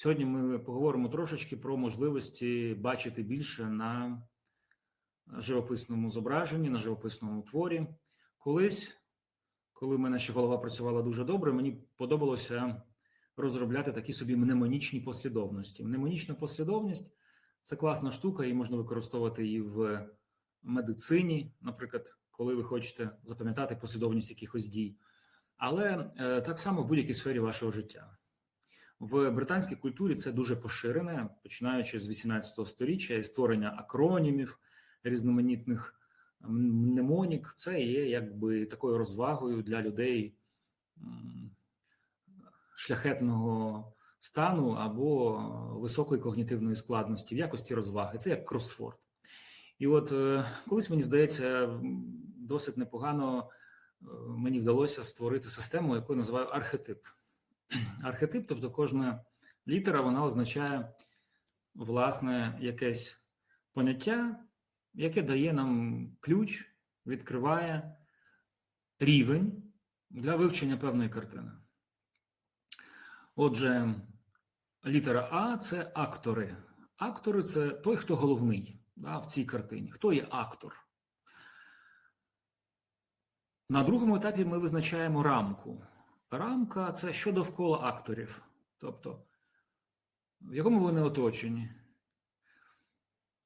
Сьогодні ми поговоримо трошечки про можливості бачити більше на живописному зображенні, на живописному творі. Колись, коли мене ще голова працювала дуже добре, мені подобалося розробляти такі собі мнемонічні послідовності. Мнемонічна послідовність це класна штука, і можна використовувати її в медицині, наприклад, коли ви хочете запам'ятати послідовність якихось дій, але е, так само в будь-якій сфері вашого життя. В британській культурі це дуже поширене, починаючи з 18 століття і створення акронімів, різноманітних мнемонік. Це є якби такою розвагою для людей шляхетного стану або високої когнітивної складності в якості розваги. Це як кросфорд. І от е, колись мені здається, досить непогано е, мені вдалося створити систему, яку я називаю архетип. Архетип, тобто кожна літера, вона означає власне якесь поняття, яке дає нам ключ, відкриває рівень для вивчення певної картини. Отже, літера А це актори. Актори це той, хто головний да, в цій картині. Хто є актор? На другому етапі ми визначаємо рамку. Рамка це що довкола акторів. Тобто, в якому вони оточені,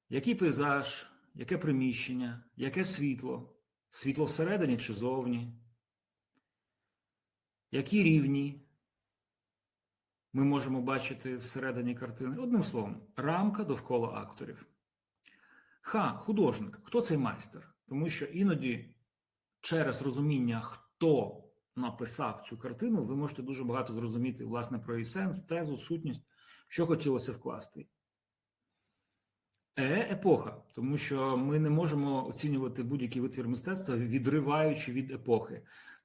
який пейзаж, яке приміщення, яке світло, світло всередині чи зовні, які рівні ми можемо бачити всередині картини. Одним словом, рамка довкола акторів. Ха, художник. Хто цей майстер? Тому що іноді через розуміння, хто написав цю картину, ви можете дуже багато зрозуміти власне про її сенс, тезу, сутність, що хотілося вкласти. Е, епоха, тому що ми не можемо оцінювати будь-який витвір мистецтва, відриваючи від епохи.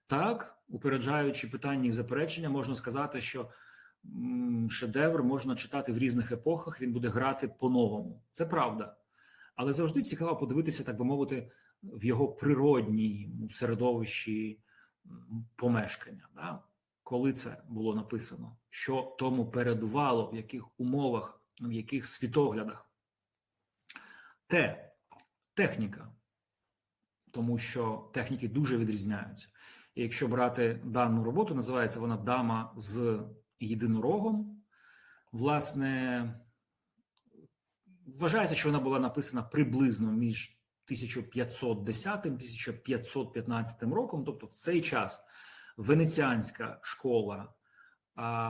Так, упереджаючи питання і заперечення, можна сказати, що шедевр можна читати в різних епохах, він буде грати по-новому. Це правда. Але завжди цікаво подивитися, так би мовити, в його природній середовищі помешкання. Да? Коли це було написано, що тому передувало, в яких умовах, в яких світоглядах. Те, техніка, тому що техніки дуже відрізняються. І якщо брати дану роботу, називається вона Дама з єдинорогом. Власне, вважається, що вона була написана приблизно між 1510 1515 роком, тобто в цей час венеціанська школа,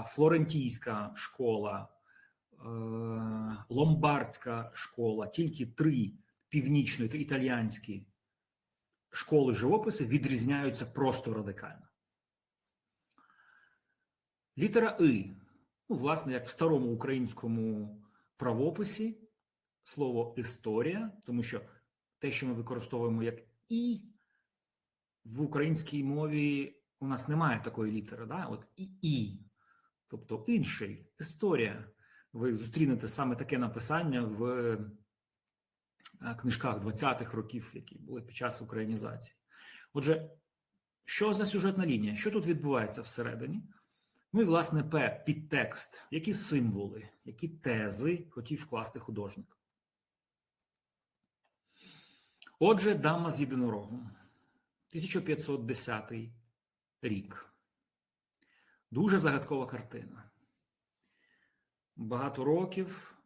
флорентійська школа, е, ломбардська школа, тільки три північні та італіянські школи живопису відрізняються просто радикально. Літера И, ну, власне, як в старому українському правописі, слово історія, тому що те, що ми використовуємо як І, в українській мові у нас немає такої літери, да? от і І, тобто інший історія. Ви зустрінете саме таке написання в е, книжках 20-х років, які були під час українізації. Отже, що за сюжетна лінія? Що тут відбувається всередині? Ну і, власне, П підтекст, які символи, які тези хотів вкласти художник. Отже, дама з єдинорогом, 1510 рік. Дуже загадкова картина. Багато років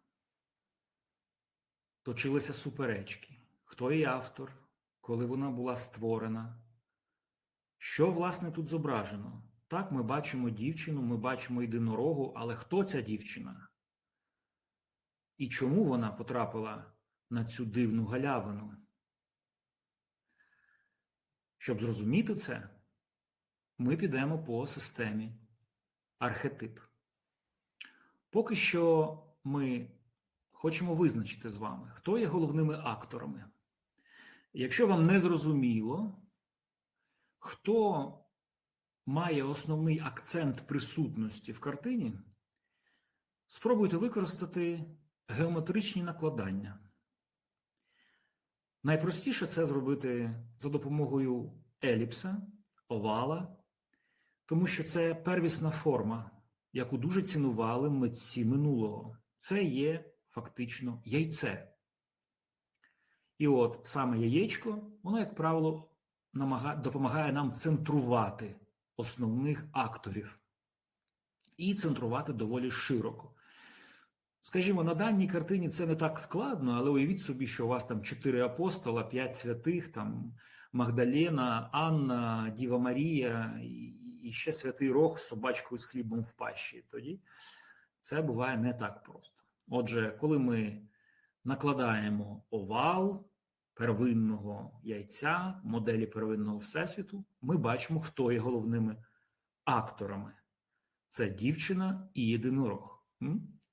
точилися суперечки. Хто її автор, коли вона була створена? Що, власне, тут зображено? Так, ми бачимо дівчину, ми бачимо єдинорогу, але хто ця дівчина? І чому вона потрапила на цю дивну галявину? Щоб зрозуміти це, ми підемо по системі архетип. Поки що ми хочемо визначити з вами, хто є головними акторами. Якщо вам не зрозуміло, хто має основний акцент присутності в картині, спробуйте використати геометричні накладання. Найпростіше це зробити за допомогою еліпса, овала, тому що це первісна форма яку дуже цінували митці минулого. Це є фактично яйце. І от саме яєчко, воно, як правило, допомагає нам центрувати основних акторів і центрувати доволі широко. Скажімо, на даній картині це не так складно, але уявіть собі, що у вас там чотири апостола, п'ять святих, там Магдалена, Анна, Діва Марія і ще святий Рог з собачкою з хлібом в пащі. Тоді це буває не так просто. Отже, коли ми накладаємо овал первинного яйця, моделі первинного всесвіту, ми бачимо, хто є головними акторами. Це дівчина і єдинорог.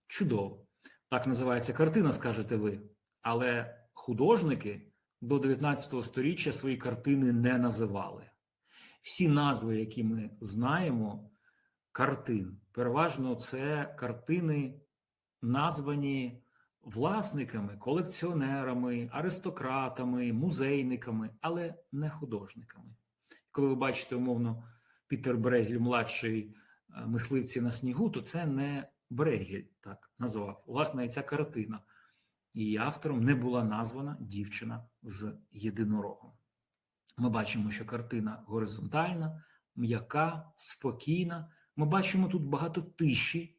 Чудово. Так називається картина, скажете ви. Але художники до 19 століття свої картини не називали. Всі назви, які ми знаємо, картин, переважно це картини, названі власниками, колекціонерами, аристократами, музейниками, але не художниками. Коли ви бачите, умовно, Пітер Брегель, младший е, мисливці на снігу, то це не Брегель так назвав. Власне, ця картина. Її автором не була названа дівчина з єдинорогом. Ми бачимо, що картина горизонтальна, м'яка, спокійна. Ми бачимо тут багато тиші,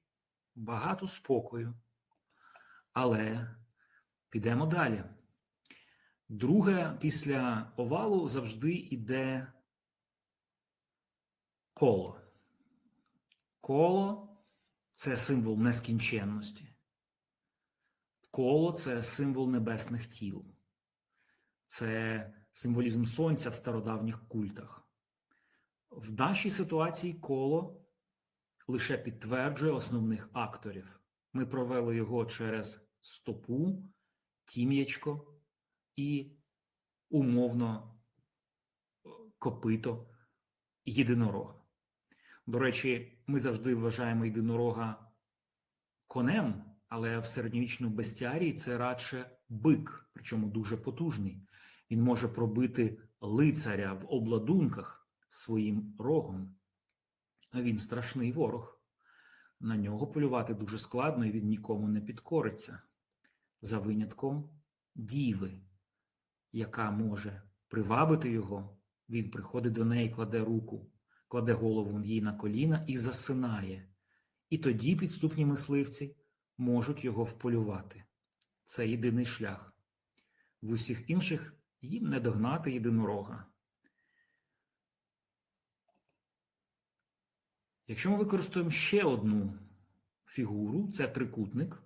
багато спокою. Але підемо далі. Друге, після овалу завжди йде коло. Коло це символ нескінченності. Коло це символ небесних тіл. Це символізм сонця в стародавніх культах. В нашій ситуації коло лише підтверджує основних акторів. Ми провели його через стопу, тім'ячко і умовно копито єдинорога. До речі, ми завжди вважаємо єдинорога конем, але в середньовічному бестіарії це радше бик, причому дуже потужний. Він може пробити лицаря в обладунках своїм рогом. Він страшний ворог. На нього полювати дуже складно і він нікому не підкориться. За винятком діви, яка може привабити його, він приходить до неї, кладе руку, кладе голову їй на коліна і засинає. І тоді підступні мисливці можуть його вполювати. Це єдиний шлях. В усіх інших їм не догнати єдинорога. Якщо ми використаємо ще одну фігуру, це трикутник.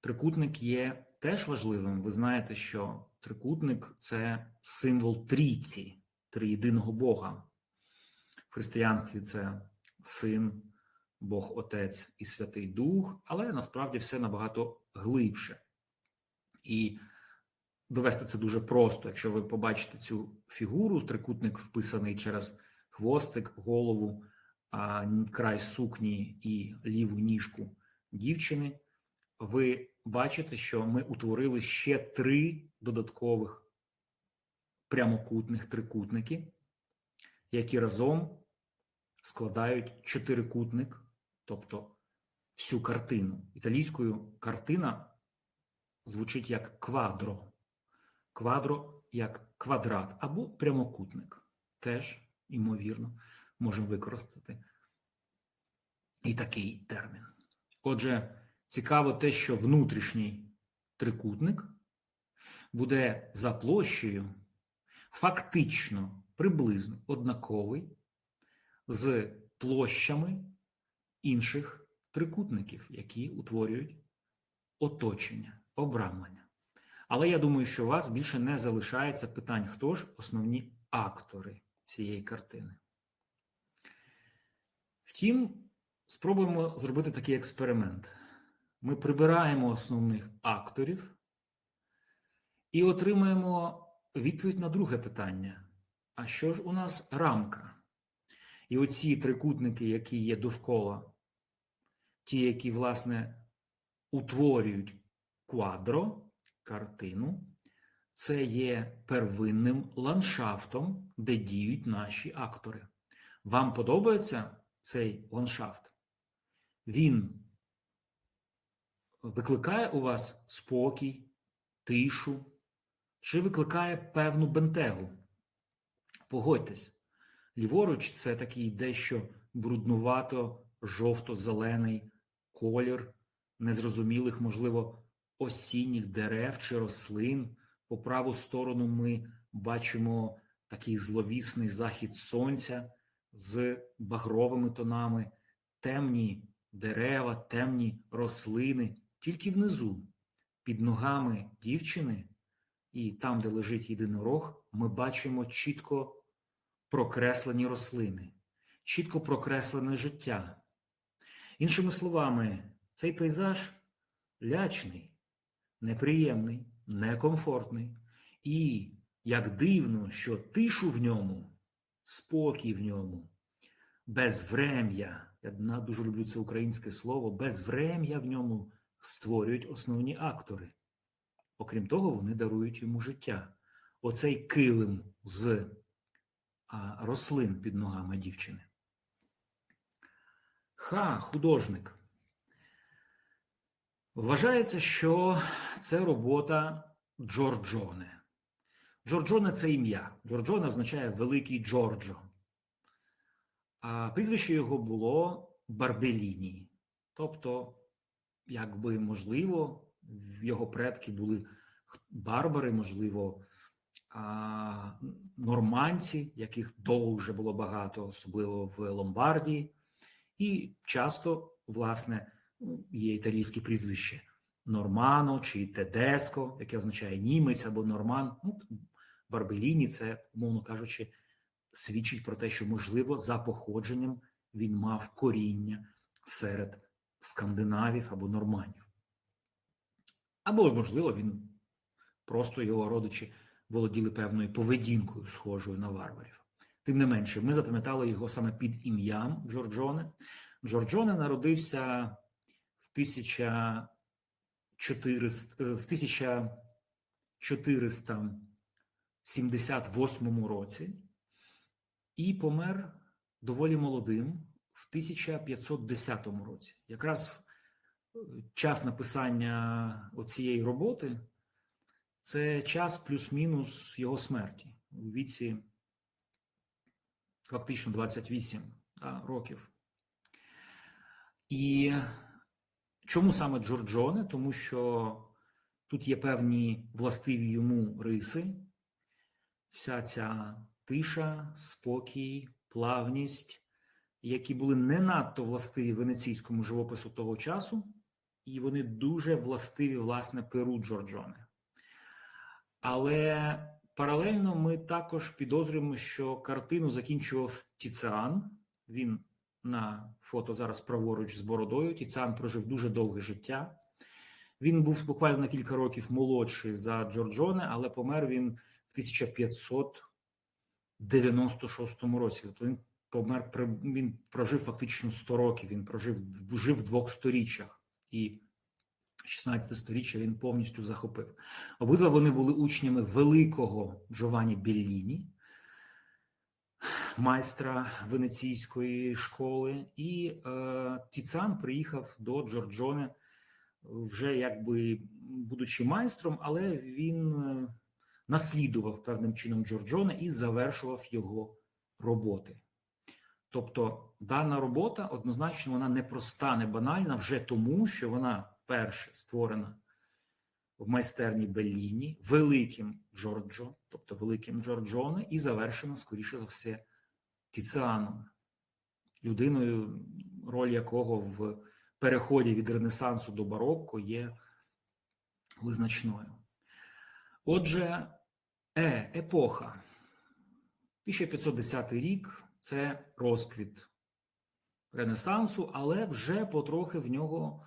Трикутник є теж важливим. Ви знаєте, що трикутник це символ трійці, триєдиного Бога. Християнстві це син, Бог Отець і Святий Дух, але насправді все набагато глибше. І довести це дуже просто. Якщо ви побачите цю фігуру, трикутник вписаний через хвостик, голову, край сукні і ліву ніжку дівчини, ви бачите, що ми утворили ще три додаткових прямокутних трикутники, які разом складають чотирикутник, тобто всю картину. Італійською картина звучить як квадро. Квадро як квадрат або прямокутник. Теж, ймовірно, можемо використати і такий термін. Отже, цікаво те, що внутрішній трикутник буде за площею фактично приблизно однаковий з площами інших трикутників, які утворюють оточення, обрамлення. Але я думаю, що у вас більше не залишається питань, хто ж основні актори цієї картини. Втім, спробуємо зробити такий експеримент. Ми прибираємо основних акторів і отримаємо відповідь на друге питання: а що ж у нас рамка? І оці трикутники, які є довкола, ті, які, власне, утворюють квадро, картину, це є первинним ландшафтом, де діють наші актори. Вам подобається цей ландшафт? він викликає у вас спокій, тишу, чи викликає певну бентегу? Погодьтесь, ліворуч це такий дещо бруднувато жовто-зелений колір незрозумілих, можливо, осінніх дерев чи рослин. По праву сторону ми бачимо такий зловісний захід сонця з багровими тонами, темні дерева, темні рослини. Тільки внизу, під ногами дівчини, і там, де лежить єдинорог, ми бачимо чітко прокреслені рослини, чітко прокреслене життя. Іншими словами, цей пейзаж лячний, неприємний, некомфортний. І як дивно, що тишу в ньому, спокій в ньому, безврем'я, я дуже люблю це українське слово, безврем'я в ньому створюють основні актори. Окрім того, вони дарують йому життя. Оцей килим з рослин під ногами дівчини. Ха, художник. Вважається, що це робота Джорджоне. Джорджоне це ім'я. Джорджоне означає Великий Джорджо. А прізвище його було Барбеліні. Тобто, якби можливо, його предки були барбари, можливо, норманці, яких довго було багато, особливо в Ломбардії. І часто, власне, ну, є італійське прізвище Нормано чи Тедеско, яке означає німець або норман. Ну, Барбеліні, це, умовно кажучи, свідчить про те, що, можливо, за походженням він мав коріння серед скандинавів або норманів. Або, можливо, він просто його родичі володіли певною поведінкою, схожою на варварів. Тим не менше, ми запам'ятали його саме під ім'ям Джорджоне. Джорджоне народився в 1400, в 1478 році і помер доволі молодим в 1510 році. Якраз час написання цієї роботи це час плюс-мінус його смерті у віці фактично 28 да, років. І чому саме Джорджоне? Тому що тут є певні властиві йому риси, вся ця тиша, спокій, плавність, які були не надто властиві венеційському живопису того часу, і вони дуже властиві, власне, перу Джорджоне. Але Паралельно ми також підозрюємо, що картину закінчував Тіціан. Він на фото зараз праворуч з бородою. Тіціан прожив дуже довге життя. Він був буквально на кілька років молодший за Джорджоне, але помер він в 1596 році. Тобто він помер він прожив фактично 100 років. Він прожив жив в двох сторіччях і 16 сторіччя він повністю захопив. Обидва вони були учнями великого Джованні Белліні, майстра венеційської школи, і е, Тіцан приїхав до Джорджоне вже якби будучи майстром, але він е, наслідував певним чином Джорджоне і завершував його роботи. Тобто дана робота однозначно вона не проста, не банальна вже тому, що вона перше створена в майстерні Белліні, великим Джорджо, тобто великим Джорджоне, і завершена, скоріше за все, Тіціаном, людиною, роль якого в переході від Ренесансу до барокко є визначною. Отже, е, епоха. 1510 рік це розквіт Ренесансу, але вже потрохи в нього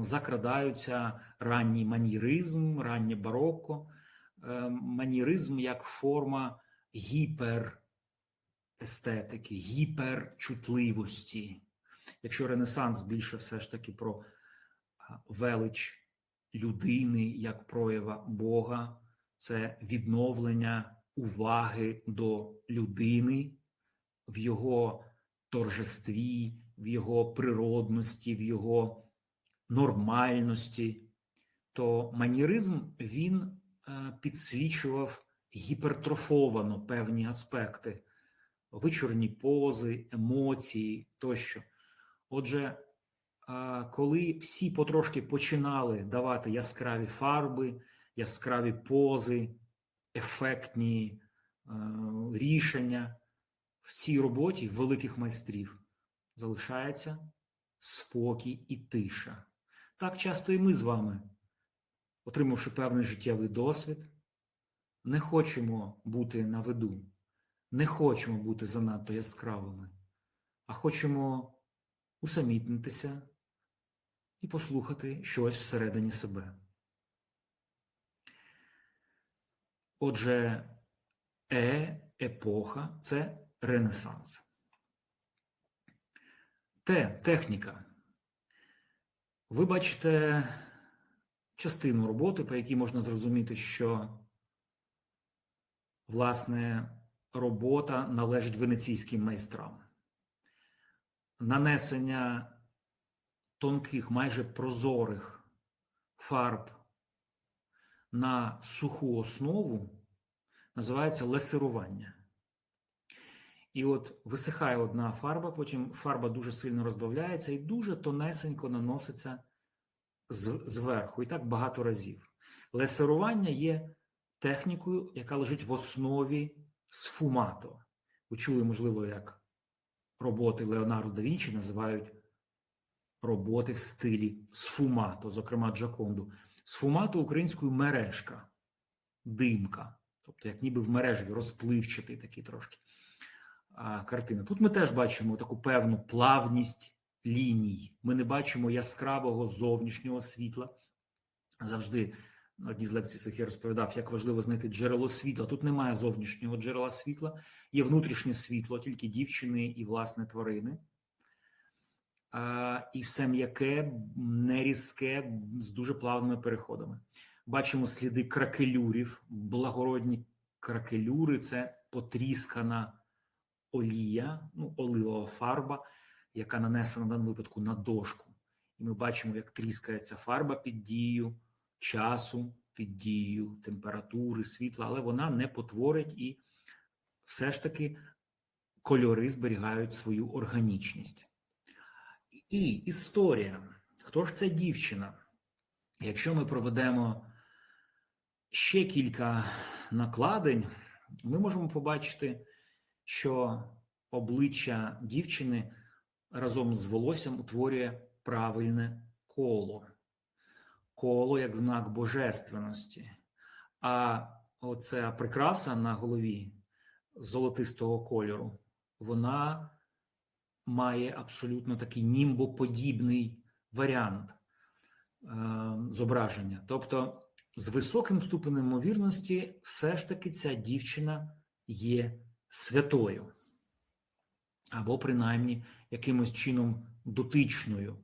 закрадаються ранній маніризм, раннє барокко, е, маніризм як форма гіперестетики, гіперчутливості. Якщо Ренесанс більше все ж таки про велич людини як проява Бога, це відновлення уваги до людини в його торжестві, в його природності, в його нормальності, то маніризм він е, підсвічував гіпертрофовано певні аспекти, вичорні пози, емоції тощо. Отже, е, коли всі потрошки починали давати яскраві фарби, яскраві пози, ефектні е, рішення в цій роботі великих майстрів залишається спокій і тиша. Так часто і ми з вами, отримавши певний життєвий досвід, не хочемо бути на виду, не хочемо бути занадто яскравими, а хочемо усамітнитися і послухати щось всередині себе. Отже, е, епоха це Ренесанс. Те, техніка. Ви бачите частину роботи, по якій можна зрозуміти, що власне робота належить венеційським майстрам. Нанесення тонких, майже прозорих фарб на суху основу називається лесирування. І от висихає одна фарба, потім фарба дуже сильно розбавляється і дуже тонесенько наноситься зверху, і так багато разів. Лесирування є технікою, яка лежить в основі сфумато. Ви чули, можливо, як роботи Леонардо да Вінчі називають роботи в стилі сфумато, зокрема Джаконду. Сфумато українською мережка, димка, тобто, як ніби в мережеві розпливчатий такий трошки картина. Тут ми теж бачимо таку певну плавність ліній. Ми не бачимо яскравого зовнішнього світла. Завжди на одній з лекцій своїх я розповідав, як важливо знайти джерело світла. Тут немає зовнішнього джерела світла, є внутрішнє світло, тільки дівчини і власне тварини. І все м'яке, нерізке, з дуже плавними переходами. Бачимо сліди кракелюрів, благородні кракелюри це потріскана олія, ну, оливова фарба, яка нанесена в даному випадку на дошку. І ми бачимо, як тріскається фарба під дією часу, під дією температури, світла, але вона не потворить і все ж таки кольори зберігають свою органічність. І історія. Хто ж ця дівчина? Якщо ми проведемо ще кілька накладень, ми можемо побачити що обличчя дівчини разом з волоссям утворює правильне коло, коло як знак божественності. А оця прикраса на голові золотистого кольору, вона має абсолютно такий німбоподібний варіант е, зображення. Тобто, з високим ступенем ймовірності, все ж таки ця дівчина є святою, або принаймні якимось чином дотичною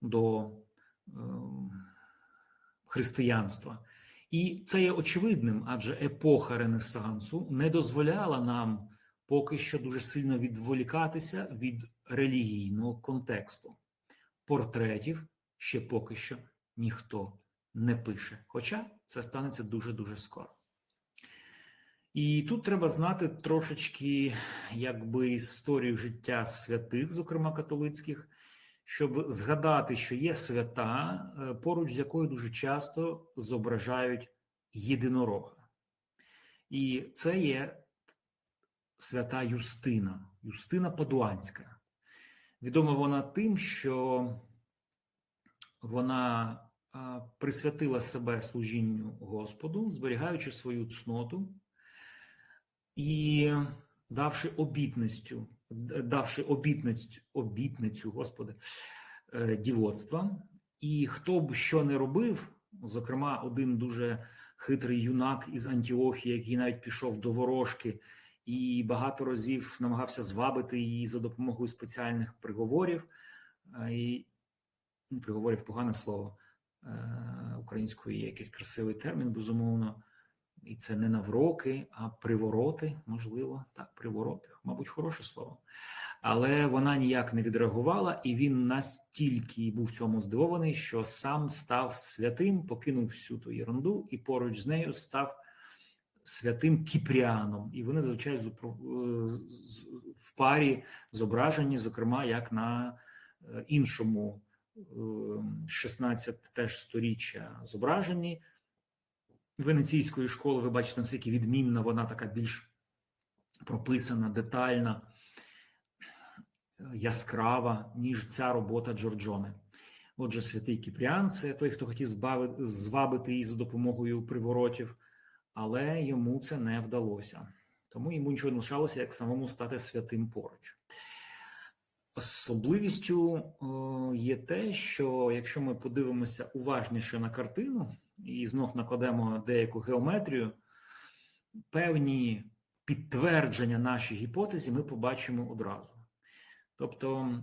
до е, християнства. І це є очевидним, адже епоха Ренесансу не дозволяла нам поки що дуже сильно відволікатися від релігійного контексту. Портретів ще поки що ніхто не пише. Хоча це станеться дуже дуже скоро. І тут треба знати трошечки якби історію життя святих, зокрема католицьких, щоб згадати, що є свята, е, поруч з якою дуже часто зображають єдинорога. І це є свята Юстина, Юстина Падуанська. Відома вона тим, що вона присвятила себе служінню Господу, зберігаючи свою цноту і давши обітницю, давши обітницю, обітницю, Господи, е, дівоцтва. І хто б що не робив, зокрема, один дуже хитрий юнак із Антіохії, який навіть пішов до ворожки і багато разів намагався звабити її за допомогою спеціальних приговорів, е, і ну, приговорів погане слово е, українською є якийсь красивий термін, безумовно і це не навроки, а привороти, можливо, так, привороти, мабуть, хороше слово. Але вона ніяк не відреагувала, і він настільки був цьому здивований, що сам став святим, покинув всю ту ерунду, і поруч з нею став святим Кіпріаном. І вони, звичайно, е, в парі зображені, зокрема, як на е, іншому е, 16 теж сторіччя зображені венеційської школи. Ви бачите, наскільки відмінна вона така більш прописана, детальна, яскрава, ніж ця робота Джорджоне. Отже, святий Кіпріан це той, хто хотів звабити її за допомогою приворотів, але йому це не вдалося. Тому йому нічого не лишалося, як самому стати святим поруч. Особливістю е, є те, що якщо ми подивимося уважніше на картину і знов накладемо деяку геометрію, певні підтвердження нашій гіпотезі ми побачимо одразу. Тобто,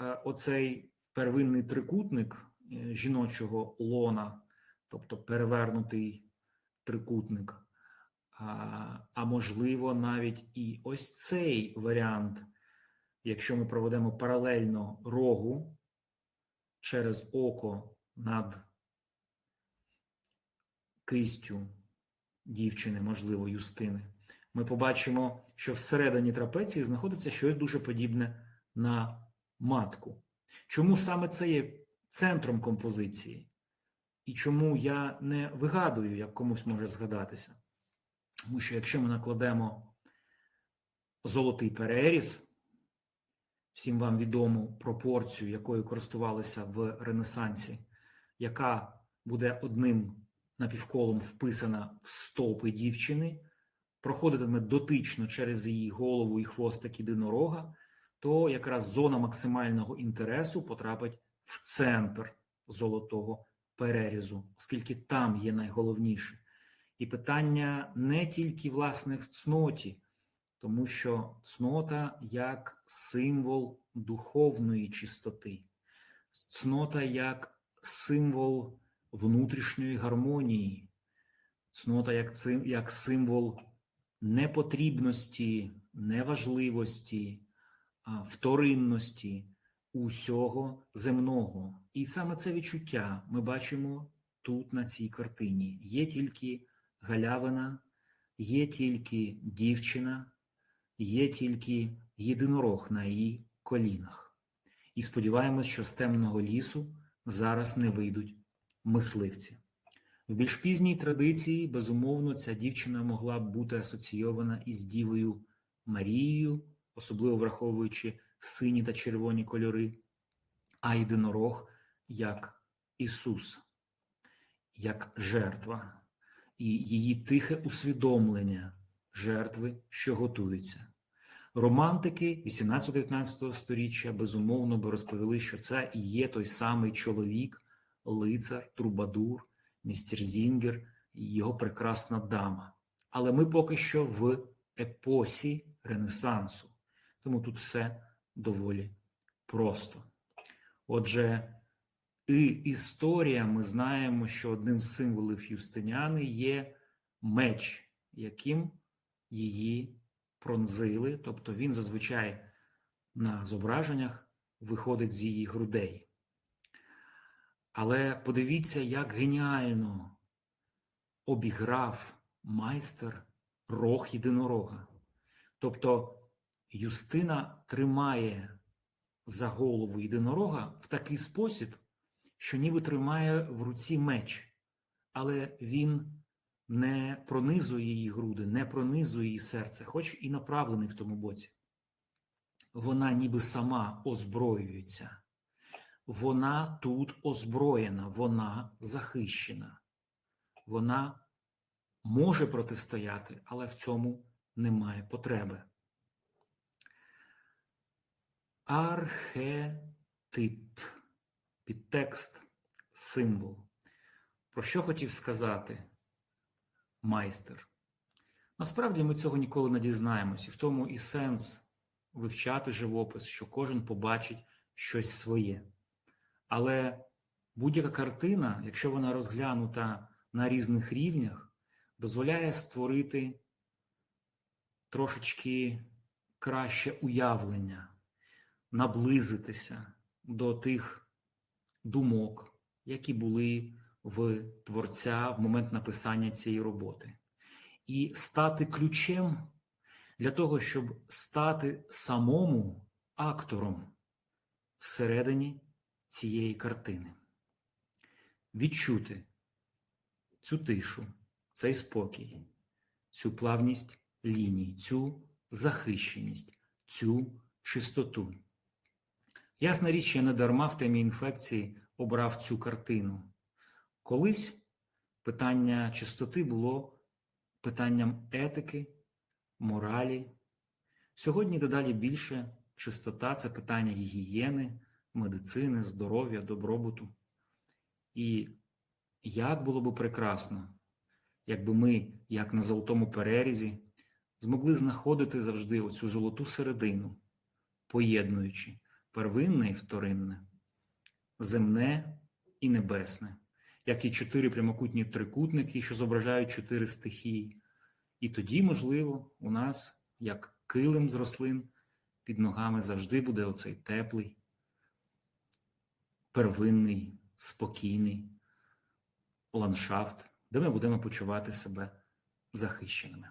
е, оцей первинний трикутник е, жіночого лона, тобто перевернутий трикутник, а, а можливо, навіть і ось цей варіант, якщо ми проведемо паралельно рогу через око над кистю дівчини, можливо, Юстини, ми побачимо, що всередині трапеції знаходиться щось дуже подібне на матку. Чому саме це є центром композиції? І чому я не вигадую, як комусь може згадатися? Тому що якщо ми накладемо золотий переріз, всім вам відому пропорцію, якою користувалися в Ренесансі, яка буде одним напівколом вписана в стопи дівчини, проходитиме дотично через її голову і хвостик єдинорога, то якраз зона максимального інтересу потрапить в центр золотого перерізу, оскільки там є найголовніше. І питання не тільки власне в цноті, тому що цнота як символ духовної чистоти, цнота як символ внутрішньої гармонії, цнота як, цим- як символ непотрібності, неважливості, вторинності усього земного. І саме це відчуття ми бачимо тут, на цій картині. Є тільки галявина, є тільки дівчина, є тільки єдинорог на її колінах. І сподіваємось, що з темного лісу зараз не вийдуть мисливці. В більш пізній традиції, безумовно, ця дівчина могла б бути асоційована із Дівою Марією, особливо враховуючи сині та червоні кольори, а єдинорог як Ісус, як жертва, і її тихе усвідомлення жертви, що готується. Романтики 18-19 століття безумовно би розповіли, що це і є той самий чоловік, лицар, трубадур, містер Зінгер і його прекрасна дама. Але ми поки що в епосі Ренесансу, тому тут все доволі просто. Отже, і історія, ми знаємо, що одним з символів Юстиніани є меч, яким її пронзили, тобто він зазвичай на зображеннях виходить з її грудей. Але подивіться, як геніально обіграв майстер рог єдинорога. Тобто Юстина тримає за голову єдинорога в такий спосіб, що ніби тримає в руці меч, але він не пронизує її груди, не пронизує її серце, хоч і направлений в тому боці. Вона ніби сама озброюється. Вона тут озброєна, вона захищена. Вона може протистояти, але в цьому немає потреби. Архетип, підтекст, символ. Про що хотів сказати майстер? Насправді ми цього ніколи не дізнаємось, і в тому і сенс вивчати живопис, що кожен побачить щось своє. Але будь-яка картина, якщо вона розглянута на різних рівнях, дозволяє створити трошечки краще уявлення, наблизитися до тих думок, які були в творця в момент написання цієї роботи, і стати ключем для того, щоб стати самому актором всередині цієї картини, відчути цю тишу, цей спокій, цю плавність ліній, цю захищеність, цю чистоту. Ясна річ, я не дарма в темі інфекції обрав цю картину. Колись питання чистоти було питанням етики, моралі. Сьогодні дедалі більше чистота це питання гігієни, медицини, здоров'я, добробуту. І як було б прекрасно, якби ми, як на золотому перерізі, змогли знаходити завжди оцю золоту середину, поєднуючи первинне і вторинне, земне і небесне, як і чотири прямокутні трикутники, що зображають чотири стихії. І тоді, можливо, у нас, як килим з рослин, під ногами завжди буде оцей теплий, первинний, спокійний ландшафт, де ми будемо почувати себе захищеними.